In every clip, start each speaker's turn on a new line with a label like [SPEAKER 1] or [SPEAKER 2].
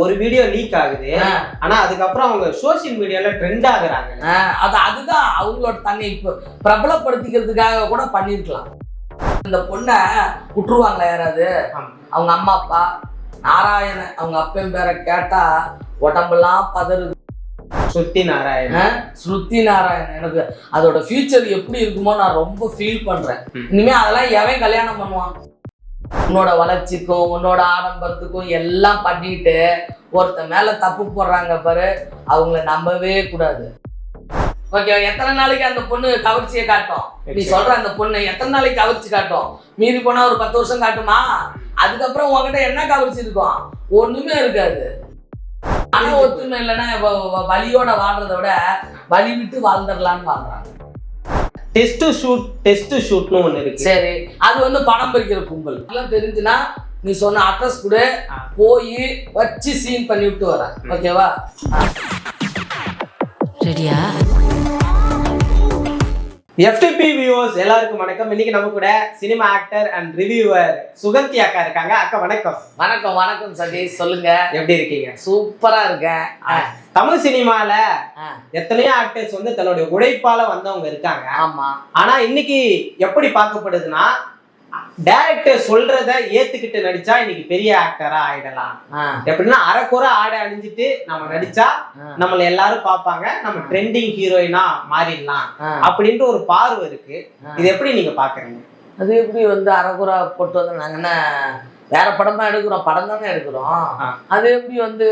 [SPEAKER 1] ஒரு video league ஆகுது. ஆனா அதுக்கப்புறம் அவங்க சோஷியல் மீடியால ட்ரெண்ட் ஆகுறாங்க.
[SPEAKER 2] அது அதுதான் அவங்களோட தன்னை இப்போ பிரபலப்படுத்திக்கிறதுக்காக கூட பண்ணிருக்கலாம். இந்த பொண்ணை விட்டுருவாங்களா யாராவது. அவங்க அம்மா அப்பா நாராயணன் அவங்க அப்பன் பேரை கேட்டா உடம்பெல்லாம் பதறுது.
[SPEAKER 1] சுத்தி நாராயணன்.
[SPEAKER 2] ஸ்ருதி நாராயணன். எனக்கு அதோட ஃபியூச்சர் எப்படி இருக்குமோ நான் ரொம்ப ஃபீல் பண்றேன். இனிமே அதெல்லாம் எவன் கல்யாணம் பண்ணுவான்? உன்னோட வளர்ச்சிக்கும் உன்னோட ஆடம்பரத்துக்கும் எல்லாம் பண்ணிட்டு ஒருத்தன் மேல தப்பு போடுறாங்க பாரு அவங்கள நம்பவே கூடாது. ஓகே எத்தனை நாளைக்கு அந்த பொண்ணு கவர்ச்சியை காட்டும்? நீ சொல்ற அந்த பொண்ணு எத்தனை நாளைக்கு கவர்ச்சி காட்டும்? மீறி போனா ஒரு பத்து வருஷம் காட்டுமா? அதுக்கப்புறம் உன்கிட்ட என்ன கவர்ச்சி இருக்கும்? ஒண்ணுமே இருக்காது. ஆனா ஒத்துமை இல்லைன்னா வலியோட வாழ்றதை விட வலி விட்டு வாழ்ந்துடலான்னு வாழ்றாங்க.
[SPEAKER 1] டெஸ்ட் ஷூட் டெஸ்ட் ஷூட்னு ஒண்ணு இருக்கு.
[SPEAKER 2] சரி அது வந்து பணம் பறிக்கிற கும்பல் எல்லாம் தெரிஞ்சுன்னா நீ சொன்ன அட்ரஸ் கூட. போய் வச்சு சீன் பண்ணி விட்டு வரேன் ஓகேவா?
[SPEAKER 3] ரெடியா?
[SPEAKER 1] எஃப்டிபி வியூவர்ஸ் எல்லாருக்கும் வணக்கம். இன்னைக்கு நம்ம கூட cinema actor and reviewer Suganthi அக்கா இருக்காங்க. அக்கா வணக்கம்.
[SPEAKER 2] வணக்கம் வணக்கம் சதீஷ். சொல்லுங்க.
[SPEAKER 1] எப்படி இருக்கீங்க?
[SPEAKER 2] சூப்பரா இருக்கேன். ஆ,
[SPEAKER 1] தமிழ் சினிமால எத்தனையோ ஆக்டர்ஸ் வந்து தன்னுடைய உழைப்பால வந்தவங்க இருக்காங்க.
[SPEAKER 2] ஆமா.
[SPEAKER 1] ஆனா இன்னைக்கு எப்படி பார்க்கப்படுதுன்னா டைரக்டர் சொல்றத ஏத்துக்கிட்டு நடிச்சா இன்னைக்கு பெரிய ஆக்டரா ஆயிடலாம். எப்படின்னா அரைக்குறை ஆடை அணிஞ்சிட்டு நம்ம நடிச்சா நம்மள எல்லாரும் பார்ப்பாங்க. நம்ம ட்ரெண்டிங் ஹீரோயினா மாறிடலாம். அப்படின்ற ஒரு பார்வை இருக்கு. இது எப்படி நீங்க பாக்குறீங்க
[SPEAKER 2] அது எப்படி வந்து அரைக்குறை போட்டு வந்து நாங்க என்ன வேற படமா எடுக்கிறோம் படம் தானே எடுக்கிறோம். அது எப்படி வந்து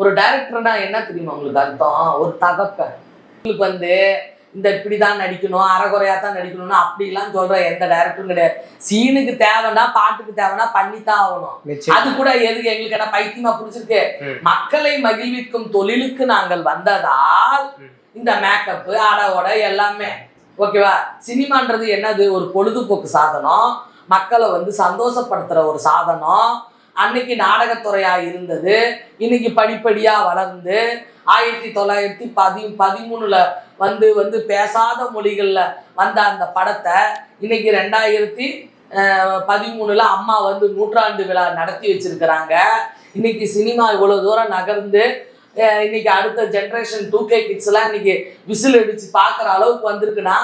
[SPEAKER 2] ஒரு டைரக்டர்னா என்ன தெரியுமா உங்களுக்கு அர்த்தம்? ஒரு தகப்பன் உங்களுக்கு வந்து இந்த இப்படிதான் நடிக்கணும் அரைகுறையா தான் நடிக்கணும்னு அப்படிலாம் சொல்ற எந்த டைரக்டரும் கிடையாது. சீனுக்கு தேவைன்னா பாட்டுக்கு தேவைன்னா பண்ணித்தான் ஆகணும்.
[SPEAKER 1] நிச்சயம்.
[SPEAKER 2] அது கூட எதுக்கு எங்களுக்கு என்ன பைத்தியமா புடிச்சிருக்கு. மக்களை மகிழ்விக்கும் தொழிலுக்கு நாங்கள் வந்ததால். இந்த மேக்கப் ஆட ஓட எல்லாமே. ஓகேவா? சினிமான்றது என்னது? ஒரு பொழுதுபோக்கு சாதனம். மக்களை வந்து சந்தோஷப்படுத்துகிற ஒரு சாதனம். அன்னைக்கு நாடகத்துறையாக இருந்தது. இன்னைக்கு படிப்படியாக வளர்ந்து ஆயிரத்தி தொள்ளாயிரத்தி பதி பதிமூணில் வந்து வந்து பேசாத மொழிகளில் வந்த அந்த படத்தை இன்னைக்கு ரெண்டாயிரத்தி பதிமூணில் அம்மா வந்து நூற்றாண்டு விழா நடத்தி வச்சுருக்கிறாங்க. இன்னைக்கு சினிமா இவ்வளோ தூரம் நகர்ந்து இன்னைக்கு அடுத்த ஜென்ரேஷன் டூ கே கிட்ஸ்லாம் இன்னைக்கு விசில் அடித்து பார்க்குற அளவுக்கு வந்திருக்குன்னா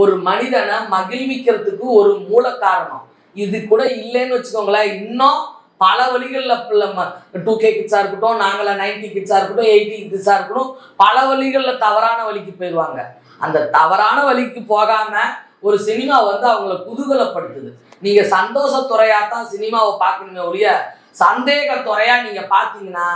[SPEAKER 2] ஒரு மனிதனை மகிழ்விக்கிறதுக்கு ஒரு மூல காரணம் இது கூட இல்லைன்னு வச்சுக்கோங்களேன். இன்னும் பல வழிகளில் டூ கே கிட்ஸாக இருக்கட்டும் நாங்களாம் நைன்டி கிட்ஸாக இருக்கட்டும் எயிட்டி கிட்ஸாக இருக்கட்டும் பல வழிகளில் தவறான வழிக்கு போயிடுவாங்க. அந்த தவறான வழிக்கு போகாம ஒரு சினிமா வந்து அவங்கள குதூகலப்படுத்துது. நீங்க சந்தோஷத்துறையா தான் சினிமாவை பார்க்கணுமே ஒழிய சந்தேக துறையா நீங்க பார்த்தீங்கன்னா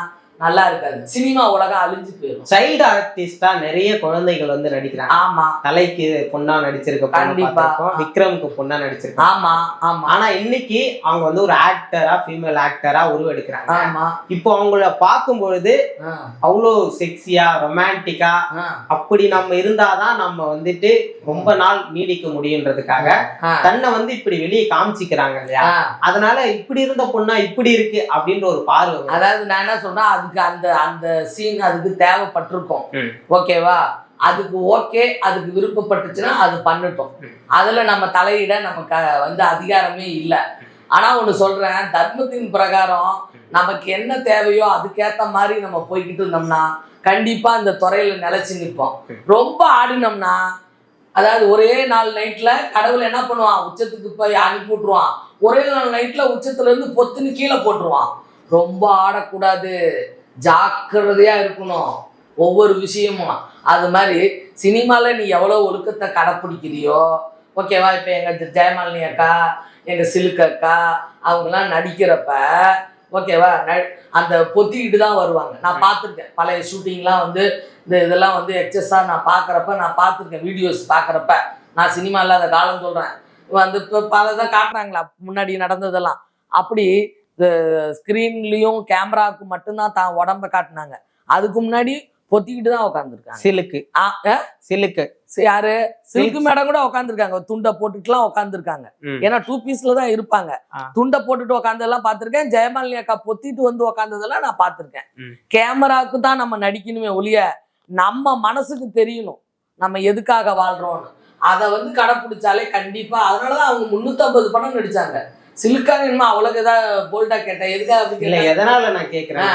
[SPEAKER 2] நல்லா இருக்காது. சினிமா உலகம் அழிஞ்சு போயிடும்
[SPEAKER 1] சைல்டு ஆர்டிஸ்டா நிறைய குழந்தைகள் வந்து நடிக்கிறாங்க.
[SPEAKER 2] ஆமா.
[SPEAKER 1] தலைக்கு பொண்ணா நடிச்சிருக்க
[SPEAKER 2] கண்டிப்பா.
[SPEAKER 1] விக்ரமுக்கு பொண்ணா நடிச்சிருக்கோம்.
[SPEAKER 2] ஆமா ஆமா.
[SPEAKER 1] ஆனா இன்னைக்கு அவங்க வந்து ஒரு ஆக்டரா ஃபீமேல் ஆக்டரா உருவெடுக்கிறாங்க.
[SPEAKER 2] ஆமா.
[SPEAKER 1] இப்போ அவங்கள பார்க்கும் பொழுது அவ்வளோ செக்ஸியா ரொமான்டிக்கா அப்படி நம்ம இருந்தாதான் நம்ம வந்துட்டு ரொம்ப நாள் நீடிக்க முடியுன்றதுக்காக தன்னை வந்து இப்படி வெளியே காமிச்சிக்கிறாங்க இல்லையா. அதனால இப்படி இருந்த பொண்ணா இப்படி இருக்கு அப்படின்ற ஒரு பார்வை.
[SPEAKER 2] அதாவது நான் என்ன சொல்றேன் அதுக்கு அந்த அந்த சீன் அதுக்கு தேவைப்பட்டிருக்கும். ஓகேவா? அதுக்கு ஓகே அதுக்கு விருப்பப்பட்டுச்சுன்னா அது பண்ணட்டும். அதுல நம்ம தலையிட நமக்கு வந்து அதிகாரமே இல்லை. ஆனா ஒண்ணு சொல்றேன் தர்மத்தின் பிரகாரம் நமக்கு என்ன தேவையோ அதுக்கேத்த மாதிரி நம்ம போய்கிட்டு இருந்தோம்னா கண்டிப்பா இந்த துறையில நிலைச்சு நிற்போம். ரொம்ப ஆடினோம்னா அதாவது ஒரே நாள் நைட்ல கடவுள் என்ன பண்ணுவான்? உச்சத்துக்கு போய் அனுப்பி விட்டுருவான். ஒரே நாள் நைட்ல உச்சத்துல இருந்து பொத்துன்னு கீழே போட்டுருவான். ரொம்ப ஆடக்கூடாது. ஜாக்கிரதையாக இருக்கணும். ஒவ்வொரு விஷயமும். அது மாதிரி சினிமாவில் நீ எவ்வளோ ஒழுக்கத்தை கடைப்பிடிக்கிறியோ ஓகேவா? இப்போ எங்கள் ஜெயமாலினி அக்கா எங்கள் சிலுக்கு அக்கா அவங்கெல்லாம் நடிக்கிறப்ப ஓகேவா? அந்த பொத்திக்கிட்டு தான் வருவாங்க. நான் பார்த்துருக்கேன். பழைய ஷூட்டிங்லாம் வந்து இந்த இதெல்லாம் வந்து எக்ஸஸாக நான் பார்க்குறப்ப நான் பார்த்துருக்கேன் வீடியோஸ் பார்க்குறப்ப. நான் சினிமா இல்லாத காலம் சொல்கிறேன் வந்து இப்போ பல தான் காட்டுறாங்களா? முன்னாடி நடந்ததெல்லாம். அப்படி ஸ்க்ரீன்லேயும் கேமராவுக்கு மட்டும்தான் தான் உடம்ப காட்டினாங்க. அதுக்கு முன்னாடி பொத்திக்கிட்டு தான் உட்காந்துருக்காங்க
[SPEAKER 1] சிலுக்கு. சிலுக்கு.
[SPEAKER 2] யாரு? சில்கு மேடம் கூட உட்காந்துருக்காங்க துண்டை போட்டுட்டுலாம் உட்காந்துருக்காங்க. ஏன்னா டூ பீஸ்ல தான் இருப்பாங்க. துண்டை போட்டுட்டு உட்காந்ததெல்லாம் பார்த்திருக்கேன். ஜெயமாலினி அக்கா பொத்திட்டு வந்து உட்காந்ததெல்லாம் நான் பார்த்திருக்கேன். கேமராவுக்கு தான் நம்ம நடிக்கணுமே ஒழிய நம்ம மனசுக்கு தெரியணும். நம்ம எதுக்காக வாழ்றோம்னு. அதை வந்து கடைப்பிடிச்சாலே கண்டிப்பா. அதனாலதான் அவங்க முன்னூத்தம்பது படம் நடிச்சாங்க. என்னமா அவ்வளவு ஏதாவது போல்டா கேட்டேன். எதுக்காக அப்படி
[SPEAKER 1] இல்ல? எதனால நான் கேக்குறேன்னா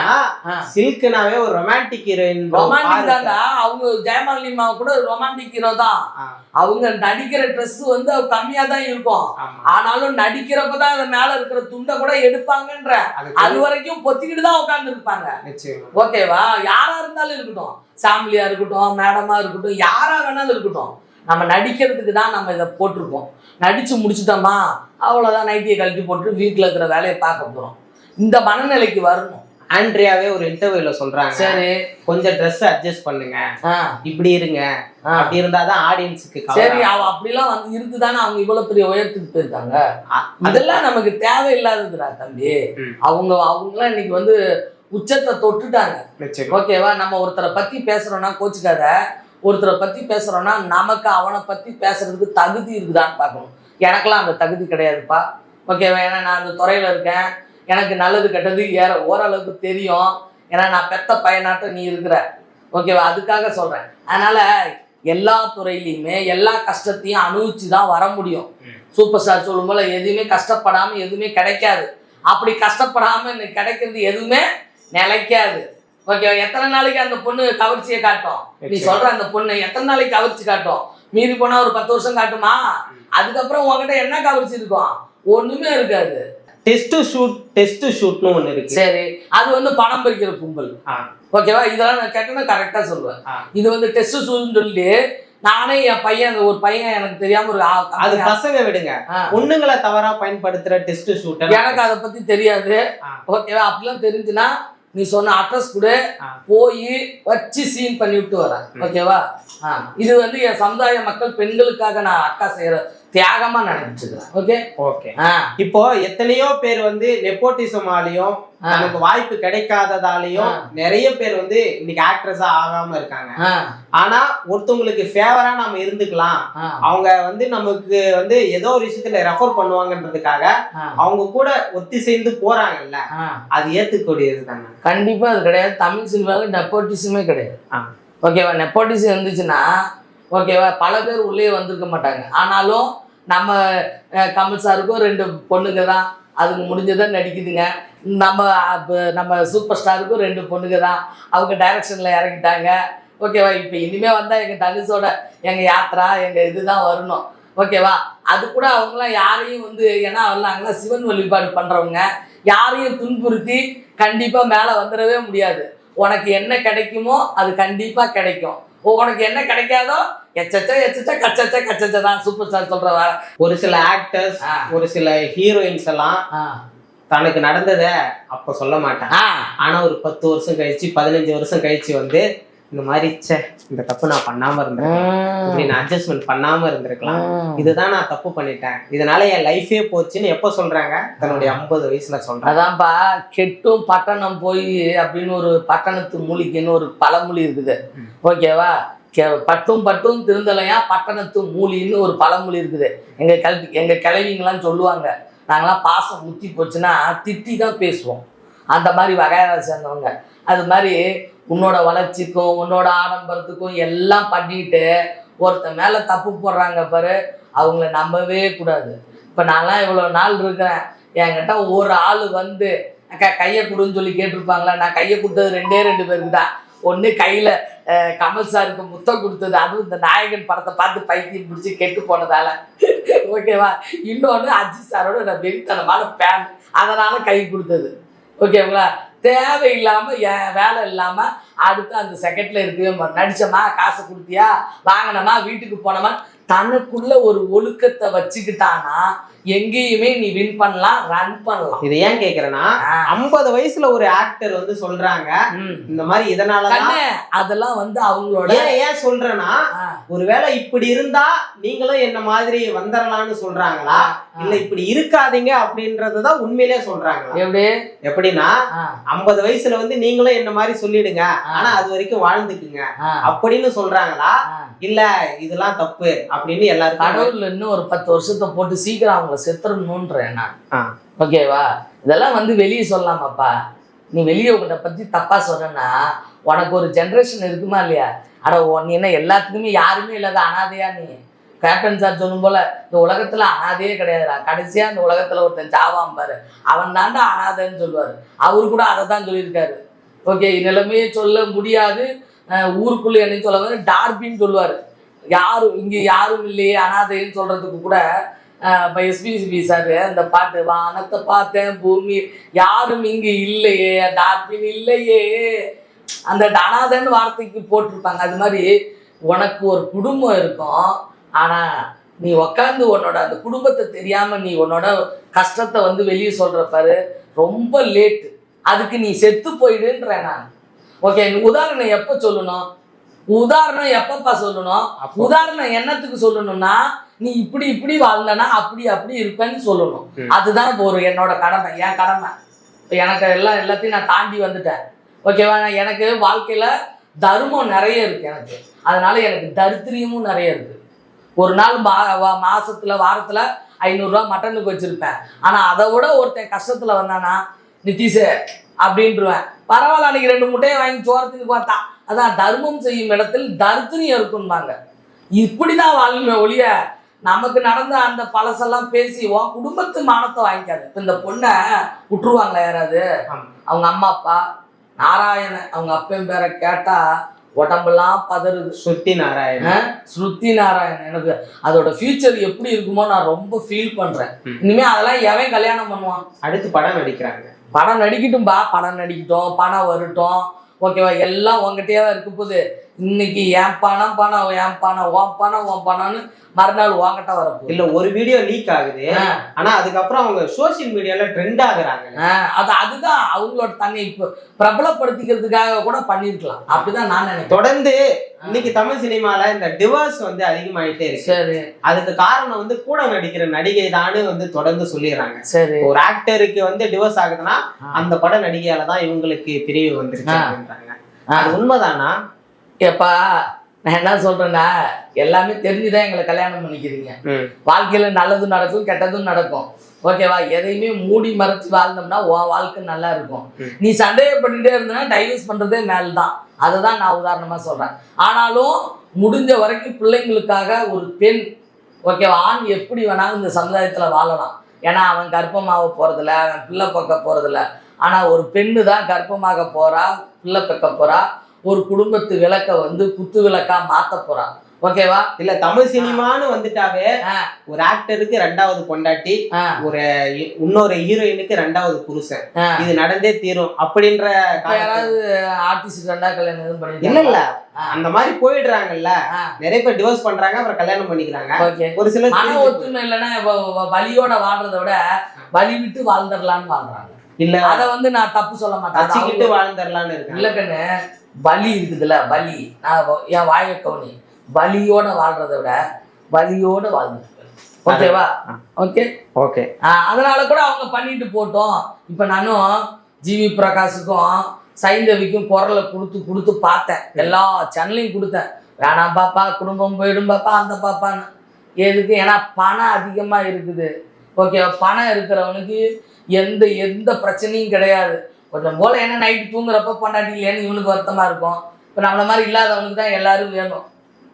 [SPEAKER 2] ஆ.
[SPEAKER 1] சில்க்னாவே ஒரு ரொமான்டிக் ஹீரோயின்
[SPEAKER 2] ரொமான்டிக் தான்டா. அவங்க ஜெயமாலினிமா கூட ரொமான்டிக் ஹீரோ தான். அவங்க நடிக்கிற ட்ரெஸ் வந்து கம்மியா தான் இருக்கும். ஆனாலும் நடிக்கிறப்பதான் அது மேல இருக்கிற துண்டை கூட எடுப்பாங்கன்ற. அது வரைக்கும் பொத்திக்கிட்டு தான் உட்கார்ந்து இருப்பாங்க ஓகேவா? யாரா இருந்தாலும் இருக்கட்டும். ஃபேமிலியா இருக்கட்டும் மேடமா இருக்கட்டும் யாரா வேணாலும் இருக்கட்டும். நம்ம நடிக்கிறதுக்கு தான் நம்ம இதை போட்டிருக்கோம். நடிச்சு முடிச்சிட்டோமா? அவ்வளவுதான் நைட்டியை கழட்டி போட்டு வீட்டில் இருக்கிற வேலையை பார்க்க போறோம். இந்த மனநிலைக்கு வரணும்.
[SPEAKER 1] ஆண்ட்ரியாவே ஒரு இன்டர்வியூல சொல்றாங்க.
[SPEAKER 2] சரி.
[SPEAKER 1] கொஞ்சம் ட்ரெஸ் அட்ஜஸ்ட் பண்ணுங்க. இப்படி இருங்க. அப்படி இருந்தாதான் ஆடியன்ஸுக்கு
[SPEAKER 2] சரி அவ அப்படிலாம் வந்து இருந்துதானே அவங்க இவ்வளவு பெரிய உயரத்துக்கு போயிருக்காங்க. இதெல்லாம் நமக்கு தேவையில்லாததுடா தம்பி. அவங்க அவங்களாம் இன்னைக்கு வந்து உச்சத்தை தொட்டுட்டாங்க. ஓகேவா நம்ம ஒருத்தரை பத்தி பேசுறோம்னா கோச்சுக்காத. ஒருத்தரை பத்தி பேசுறோம்னா நமக்கு அவனை பத்தி பேசுறதுக்கு தகுதி இருக்குதான்னு பார்க்கணும். எனக்கெல்லாம் அந்த தகுதி கிடையாதுப்பா. ஓகேவா ஏன்னா நான் அந்த துறையில இருக்கேன். எனக்கு நல்லது கெட்டது ஏற ஓரளவுக்கு தெரியும். ஏன்னா நான் பெத்த பையனாட்டம் நீ இருக்கிற. ஓகேவா அதுக்காக சொல்றேன். அதனால எல்லா துறையிலையுமே எல்லா கஷ்டத்தையும் அனுபவிச்சு தான் வர முடியும். சூப்பர் ஸ்டார் சொல்லும் போல எதுவுமே கஷ்டப்படாம எதுவுமே கிடைக்காது. அப்படி கஷ்டப்படாம இன்னைக்கு கிடைக்கிறது எதுவுமே நிலைக்காது. ஓகேவா எத்தனை நாளைக்கு அந்த பொண்ணு கவர்ச்சியை காட்டும்? நீ. சொல்ற அந்த பொண்ணு எத்தனை நாளைக்கு கவர்ச்சி காட்டும்? மீறி போனா ஒரு பத்து வருஷம் காட்டுமா? அதுக்கப்புறம் உன்கிட்ட என்ன கவர்ச்சி இருக்கும் ஒண்ணுமே இருக்காது.
[SPEAKER 1] டெஸ்ட் ஷூட் டெஸ்ட் ஷூட்னு ஒண்ணு இருக்கு.
[SPEAKER 2] சரி அது வந்து பணம் பறிக்கிற கும்பல். ஓகேவா? இதெல்லாம் நான் கேட்டேன்னா கரெக்டா சொல்லுவேன். இது வந்து டெஸ்ட் சூழ்ந்து சொல்லி நானே என் பையன் ஒரு பையன் எனக்கு தெரியாம ஒரு
[SPEAKER 1] அது பசங்க விடுங்க.
[SPEAKER 2] ஆ.
[SPEAKER 1] பொண்ணுங்களை தவறா பயன்படுத்துற டெஸ்ட் ஷூட்
[SPEAKER 2] எனக்கு அதை பத்தி தெரியாது. ஓகேவா? அப்படிலாம் தெரிஞ்சுன்னா நீ சொன்ன அட்ரஸ் கொடு. போய் வச்சு சீன் பண்ணி விட்டு வரேன். ஓகேவா. இது வந்து என் சமுதாய மக்கள் பெண்களுக்காக நான் அக்கா செய்யற தியாகமா நினைச்சுக்கிறேன் ஓகே?
[SPEAKER 1] ஓகே. இப்போ எத்தனையோ பேர் வந்து நெப்போட்டிசமாலையும். நமக்கு வாய்ப்பு கிடைக்காததாலையும். நிறைய பேர் வந்து இன்னைக்கு ஆக்ட்ரஸா ஆகாம இருக்காங்க. ஆனா ஒருத்தவங்களுக்கு ஃபேவரா நாம இருந்துக்கலாம். அவங்க வந்து நமக்கு வந்து ஏதோ ஒரு விஷயத்துல ரெஃபர் பண்ணுவாங்கன்றதுக்காக அவங்க கூட ஒத்தி சேர்ந்து போறாங்கல்ல. அது ஏத்துக்கூடியது தானே.
[SPEAKER 2] கண்டிப்பா அது கிடையாது. தமிழ் சினிமாவில் நெப்போட்டிசமே கிடையாது. ஓகேவா? நெப்போட்டிசம் இருந்துச்சுன்னா ஓகேவா? பல பேர் உள்ளே வந்திருக்க மாட்டாங்க. ஆனாலும் நம்ம கமல் சாருக்கும் ரெண்டு பொண்ணுங்க தான். அதுக்கு முடிஞ்சதை நடிக்குதுங்க. நம்ம நம்ம சூப்பர் ஸ்டாருக்கும் ரெண்டு பொண்ணுங்க தான். அவங்க டைரக்ஷனில் இறங்கிட்டாங்க. ஓகேவா? இப்போ இனிமேல் வந்தால் எங்கள் தனுஷோட எங்கள் யாத்ரா எங்கள் இதுதான் வரணும். ஓகேவா? அது கூட அவங்களாம் யாரையும் வந்து ஏன்னா அவங்களாம் சிவன் வழிபாடு பண்ணுறவங்க யாரையும் துன்புறுத்தி கண்டிப்பாக மேலே வந்துடவே முடியாது. உனக்கு என்ன கிடைக்குமோ அது கண்டிப்பாக கிடைக்கும். உனக்கு என்ன கிடைக்காதோ? எச்சச்ச எச்சச்ச கச்சச்ச கச்சச்ச தான் சூப்பர் ஸ்டார் சொல்கிறவ
[SPEAKER 1] ஒரு சில ஆக்டர்ஸ் ஒரு சில ஹீரோயின்ஸ் எல்லாம் தனக்கு நடந்தத அப்ப சொல்ல மாட்டாங்க
[SPEAKER 2] ஆ.
[SPEAKER 1] ஆனா ஒரு பத்து வருஷம் கழிச்சு பதினஞ்சு வருஷம் கழிச்சு வந்து இந்த மாதிரி ச்சே இந்த தப்பு நான் பண்ணாம இருந்தேன் இப்படி நான் அட்ஜஸ்ட்மெண்ட் பண்ணாம இருந்திருக்கலாம். இதுதான் நான் தப்பு பண்ணிட்டேன். இதனால என் லைஃபே போச்சுன்னு எப்ப சொல்றாங்க? தன்னுடைய ஐம்பது வயசுல சொல்றாங்க.
[SPEAKER 2] அதான்ப்பா கெட்டும் பட்டணம் போய் அப்படின்னு ஒரு பட்டணத்து மூலிகைன்னு ஒரு பழமொழி இருக்குது. ஓகேவா? பட்டும் பட்டும் திருந்தலையா பட்டணத்து மூலின்னு ஒரு பழமொழி இருக்குது. எங்க கல்வி எங்க கிழவிங்கெல்லாம் சொல்லுவாங்க நாங்களாம் பாசம் முத்தி போச்சுன்னா திட்டி தான் பேசுவோம். அந்த மாதிரி வகையார சேர்ந்தவங்க. அது மாதிரி உன்னோட வளர்ச்சிக்கும் உன்னோட ஆடம்பரத்துக்கும் எல்லாம் பண்ணிட்டு ஒருத்தன் மேல தப்பு போடுறாங்க பாரு அவங்கள நம்பவே கூடாது. இப்போ நான்லாம் இவ்வளோ நாள் இருக்கிறேன். என்கிட்ட ஒரு ஆள் வந்து அக்கா கையை கொடுன்னு சொல்லி கேட்டிருப்பாங்களா? நான் கையை கொடுத்தது ரெண்டே ரெண்டு பேருக்கு தான். ஒன்று கையில் கமல் சாருக்கு முத்தம் கொடுத்தது அதுவும் இந்த நாயகன் படத்தை பார்த்து பைத்தியம் பிடிச்சி கெட்டு போனதால. ஓகேவா? இன்னொன்று அஜித் சாரோட நான் வெறித்தனமான ஃபேன் அதனால கை கொடுத்தது. ஓகேங்களா? தேவையில்லாமல் என் வேலை இல்லாமல் அடுத்து அந்த செகண்ட்ல மாட்டேன். நடிச்சோமா காசை கொடுத்தியா? வாங்கினோமா வீட்டுக்கு போனோமா தனக்குள்ள ஒரு ஒழுக்கத்தை வச்சுக்கிட்டானா எங்கேயுமே நீ வின் பண்ணலாம் ரன் பண்ணலாம்.
[SPEAKER 1] இது ஏன் கேக்குறேன்னா. ஐம்பது வயசுல ஒரு ஆக்டர் வந்து சொல்றாங்க. இந்த மாதிரி
[SPEAKER 2] கண்ணு அதெல்லாம் வந்து அவங்களோட
[SPEAKER 1] ஏன் ஏன் சொல்றேன்னா ஒருவேளை இப்படி இருந்தா நீங்களும் என்ன மாதிரி வந்துடலாம்னு சொல்றாங்களா. இல்ல இப்படி இருக்காதீங்க அப்படின்றதுதான் உண்மையிலே சொல்றாங்களா?
[SPEAKER 2] எப்படி?
[SPEAKER 1] எப்படின்னா ஐம்பது வயசுல வந்து நீங்களும் என்ன மாதிரி சொல்லிடுங்க. ஆனா அது வரைக்கும் வாழ்ந்துக்குங்க. அப்படின்னு சொல்றாங்களா. இல்ல இதெல்லாம் தப்பு அப்படின்னு எல்லாருக்கும்
[SPEAKER 2] கடவுள் இன்னும் ஒரு பத்து வருஷத்தை போட்டு சீக்கிரம் அவங்கள செத்துறணுன்றேன் நான். ஓகேவா? இதெல்லாம் வந்து வெளியே சொல்லலாமாப்பா நீ வெளியே உங்களை பத்தி தப்பா சொன்னா உனக்கு ஒரு ஜென்ரேஷன் இருக்குமா இல்லையா? அட உன் நீ என்ன எல்லாத்துக்குமே யாருமே இல்லாத அனாதையா நீ? கேப்டன் சார் சொல்லும் போல இந்த உலகத்துல அனாதையே கிடையாதுடா. கடைசியா இந்த உலகத்துல ஒருத்தன் சாவான் பாரு. அவன் தாண்டா அனாதைன்னு சொல்லுவாரு. அவரு கூட அதை தான் சொல்லியிருக்காரு. ஓகே நிலைமையே சொல்ல முடியாது. ஊருக்குள்ள என்ன சொல்ல டார்பின்னு சொல்லுவாரு. யாரும் இங்க யாரும் இல்லையே அனாதைன்னு சொல்றதுக்கு கூட இப்போ எஸ்பிசிபி சார் அந்த பாட்டு வானத்தை பார்த்தேன் பூமி யாரும் இங்கே இல்லையே டார்பின் இல்லையே. அந்த அனாதைன்னு வார்த்தைக்கு போட்டிருப்பாங்க. அது மாதிரி உனக்கு ஒரு குடும்பம் இருக்கும். ஆனா நீ உக்காந்து உன்னோட அந்த குடும்பத்தை தெரியாம நீ உன்னோட கஷ்டத்தை வந்து வெளியே சொல்ற பாரு ரொம்ப லேட்டு அதுக்கு நீ செத்து போயிடுன்றேன் நான். ஓகே உதாரணம் எப்போ சொல்லணும்? உதாரணம் எப்பப்பா சொல்லணும்? உதாரணம் என்னத்துக்கு சொல்லணும்னா நீ இப்படி இப்படி வாழ்ந்தனா அப்படி அப்படி இருப்பேன்னு சொல்லணும். அதுதான் இப்போ ஒரு என்னோட கடமை என் கடமை. இப்போ எனக்கு எல்லாம் எல்லாத்தையும் நான் தாண்டி வந்துட்டேன். ஓகேவா நான் எனக்கு வாழ்க்கையில தர்மம் நிறைய இருக்கு எனக்கு. அதனால எனக்கு தரித்திரியமும் நிறைய இருக்கு. ஒரு நாள் மா மாசத்துல வாரத்துல ஐநூறுரூவா மட்டனுக்கு வச்சிருப்பேன். ஆனா அதை விட ஒருத்தன் கஷ்டத்துல வந்தானா நிதிஷ் அப்படின்ட்டுருவேன் பரவாயில்ல அன்னைக்கு ரெண்டு முட்டையை வாங்கி சோரத்துக்கு பார்த்தா அதான் தர்மம் செய்யும் இடத்தில் தரித்திரியம் இருக்கும்பாங்க. இப்படிதான் வாழணுமே ஒழிய நமக்கு நடந்த அந்த பழசெல்லாம் பேசி உன் குடும்பத்து மானத்தை வாங்கிக்காது. இப்ப இந்த பொண்ணை விட்டுருவாங்களா யாராவது. அவங்க அம்மா அப்பா நாராயணன் அவங்க அப்பன் பேரை கேட்டா உடம்பெல்லாம் பதறுது.
[SPEAKER 1] சுத்தி நாராயணன்.
[SPEAKER 2] ஆ? ஸ்ருதி நாராயணன். எனக்கு அதோட ஃபியூச்சர் எப்படி இருக்குமோ நான் ரொம்ப ஃபீல் பண்றேன். இனிமே அதெல்லாம் எவன் கல்யாணம் பண்ணுவான்?
[SPEAKER 1] அடுத்து படம் நடிக்கிறாங்க.
[SPEAKER 2] படம் நடிக்கட்டும்பா. படம் நடிக்கட்டும் பணம் வரட்டும். ஓகேவா? எல்லாம் உங்ககிட்டயே இருக்க போகுது. இன்னைக்கு என் பணம் பணம் என் பணம் உன் பணம் உன் பணம்னு மறுநாள் உங்ககிட்ட வரப்போகுது
[SPEAKER 1] இல்ல ஒரு வீடியோ லீக் ஆகுது. ஆனா அதுக்கப்புறம் அவங்க சோசியல் மீடியால ட்ரெண்ட் ஆகுறாங்க.
[SPEAKER 2] அது அதுதான் அவங்களோட தன்னை இப்போ பிரபலப்படுத்திக்கிறதுக்காக கூட பண்ணிருக்கலாம். அப்படிதான் நான் நினைக்கிறேன்.
[SPEAKER 1] தொடர்ந்து இன்னைக்கு தமிழ் சினிமால இந்த டிவோர்ஸ் வந்து அதிகமாயிட்டே இருக்கு.
[SPEAKER 2] சரி.
[SPEAKER 1] அதுக்கு காரணம் வந்து கூட நடிக்கிற நடிகை தானு வந்து தொடர்ந்து சொல்லிடுறாங்க.
[SPEAKER 2] சரி.
[SPEAKER 1] ஒரு ஆக்டருக்கு வந்து டிவோர்ஸ் ஆகுதுன்னா. அந்த பட நடிகையால தான் இவங்களுக்கு பிரிவு வந்துருச்சு. அது உண்மைதானா?
[SPEAKER 2] எப்பா நான் என்ன சொல்றேன்னா எல்லாமே தெரிஞ்சுதான் எங்களை கல்யாணம் பண்ணிக்கிறீங்க. வாழ்க்கையில நல்லதும் நடக்கும் கெட்டதும் நடக்கும். ஓகேவா? எதையுமே மூடி மறைச்சு வாழ்ந்தோம்னா உன் வாழ்க்கை நல்லா இருக்கும். நீ சந்தேகப்பட்டுட்டே இருந்தனா டைவர்ஸ் பண்றதே மேல் தான் அதை தான் நான் உதாரணமா சொல்றேன். ஆனாலும் முடிஞ்ச வரைக்கும் பிள்ளைங்களுக்காக ஒரு பெண் ஓகேவா? ஆண் எப்படி வேணாலும் இந்த சமுதாயத்துல வாழலாம். ஏன்னா அவன் கர்ப்பமாக போறதில்ல அவன் பிள்ளை பக்க போறதில்ல. ஆனா ஒரு பெண்ணு தான் கர்ப்பமாக போறா பிள்ளை பெக்க போறா. ஒரு குடும்பத்து விளக்க வந்து குத்து விளக்கா மாத்த போறா ஓகேவா?
[SPEAKER 1] இல்ல தமிழ் சினிமான்னு வந்துட்டாவே. ஒரு ஆக்டருக்கு ரெண்டாவது பொண்டாட்டி ஒரு இன்னொரு ஹீரோயினுக்கு ரெண்டாவது புருஷன். இது நடந்தே தீரும் அப்படின்ற
[SPEAKER 2] யாராவது ஆர்டிஸ்ட் ரெண்டா கல்யாணம் எதுவும்
[SPEAKER 1] இல்ல
[SPEAKER 2] பண்ணிருக்காங்க
[SPEAKER 1] இல்ல.
[SPEAKER 2] ஆ.
[SPEAKER 1] அந்த மாதிரி போயிடுறாங்கல்ல. நிறைய பேர் டிவோர்ஸ் பண்றாங்க அப்புறம் கல்யாணம் பண்ணிக்கிறாங்க. ஒரு சிலர்
[SPEAKER 2] மன ஒத்துமை இல்லைன்னா வலியோட வாழ்றதை விட வலி விட்டு வாழ்ந்துடலான்னு வாழ்றாங்க.
[SPEAKER 1] இல்ல.
[SPEAKER 2] அத வந்து நான் தப்பு சொல்ல மாட்டேன்.
[SPEAKER 1] வச்சுக்கிட்டு வாழ்ந்துடலாம்னு இருக்காங்க
[SPEAKER 2] இல்ல கண்ணு வலி இருக்குதுல்ல வலி நான் என் வாயை கவனி வலியோட வாழ்றதை விட வலியோட வாழ்ந்துட்டு ஓகேவா. ஓகே
[SPEAKER 1] ஓகே
[SPEAKER 2] அதனால கூட அவங்க பண்ணிட்டு போட்டோம். இப்போ நானும் ஜிவி பிரகாஷுக்கும் சைந்தவிக்கும் குரலை கொடுத்து கொடுத்து பார்த்தேன். எல்லா சேனலையும் கொடுத்தேன். வேணாம் பாப்பா குடும்பம் போயிடும் பாப்பா அந்த பாப்பான்னு. எதுக்கு? ஏன்னா பணம் அதிகமாக இருக்குது. ஓகே பணம் இருக்கிறவனுக்கு எந்த எந்த பிரச்சனையும் கிடையாது. கொஞ்சம் போல என்ன நைட்டு தூங்குறப்ப பொண்டாட்டி இல்லைன்னு இவனுக்கு வருத்தமாக இருக்கும். இப்போ நம்மள மாதிரி இல்லாதவனுக்கு தான் எல்லாரும் வேணும்.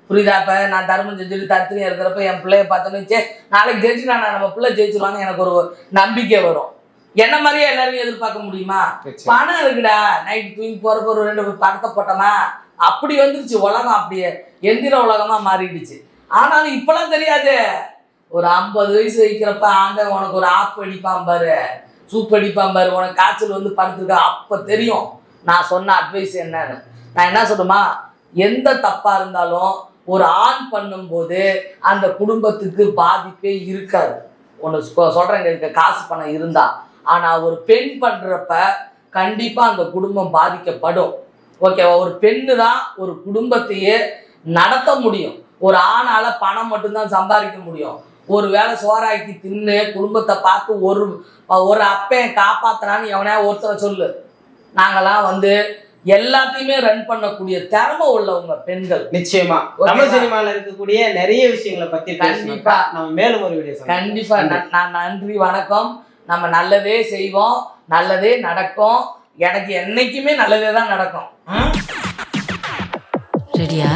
[SPEAKER 2] புரியுதா? இப்போ நான் தர்மம் செஞ்சுட்டு தத்திரியா இருக்கிறப்ப என் பிள்ளைய பார்த்தோன்னே சே நாளைக்கு ஜெயிச்சுனா நம்ம பிள்ளை ஜெயிச்சிருவான்னு எனக்கு ஒரு நம்பிக்கை வரும். என்ன மாதிரியே எல்லாரையும் எதிர்பார்க்க முடியுமா? பணம் இருக்குடா. நைட் தூங்கி போறப்ப ஒரு ரெண்டு படத்தை போட்டோமா? அப்படி வந்துருச்சு உலகம் அப்படியே. எந்திர உலகமா மாறிடுச்சு. ஆனாலும் இப்பெல்லாம் தெரியாது. ஒரு ஐம்பது வயசு வைக்கிறப்ப ஆண்ட உனக்கு ஒரு ஆப் அடிப்பான் பாரு. சூப் அடிப்பான் பாரு. உனக்கு காய்ச்சல் வந்து படுத்துருக்க. அப்போ தெரியும். நான் சொன்ன அட்வைஸ் என்னன்னு. நான் என்ன சொல்லுமா எந்த தப்பாக இருந்தாலும் ஒரு ஆண் பண்ணும்போது அந்த குடும்பத்துக்கு பாதிப்பே இருக்காது. ஒன்று சொல்கிறேங்க இருக்க காசு பணம் இருந்தா. ஆனால் ஒரு பெண் பண்ணுறப்ப கண்டிப்பாக அந்த குடும்பம் பாதிக்கப்படும். ஓகேவா? ஒரு பெண்ணு தான் ஒரு குடும்பத்தையே நடத்த முடியும். ஒரு ஆணால் பணம் மட்டும்தான் சம்பாதிக்க முடியும். ஒரு வேளை சோறாக்கி தின்னு குடும்பத்தை பார்த்து ஒரு ஒரு அப்பையன் காப்பாத்தினான்னு எவனையா ஒருத்தரை சொல்லு. நாங்கெல்லாம் வந்து எல்லாத்தையுமே ரன் பண்ணக்கூடிய திறமை உள்ளவங்க பெண்கள்.
[SPEAKER 1] நிச்சயமா? தமிழ் சினிமால இருக்கக்கூடிய நிறைய விஷயங்களை பத்தி
[SPEAKER 2] கண்டிப்பா.
[SPEAKER 1] நம்ம மேலும் ஒரு வீடியோ
[SPEAKER 2] கண்டிப்பா. நான் நன்றி வணக்கம். நம்ம நல்லதே செய்வோம். நல்லதே நடக்கும். எனக்கு என்னைக்குமே நல்லதே தான் நடக்கும்?
[SPEAKER 3] ரெடியா?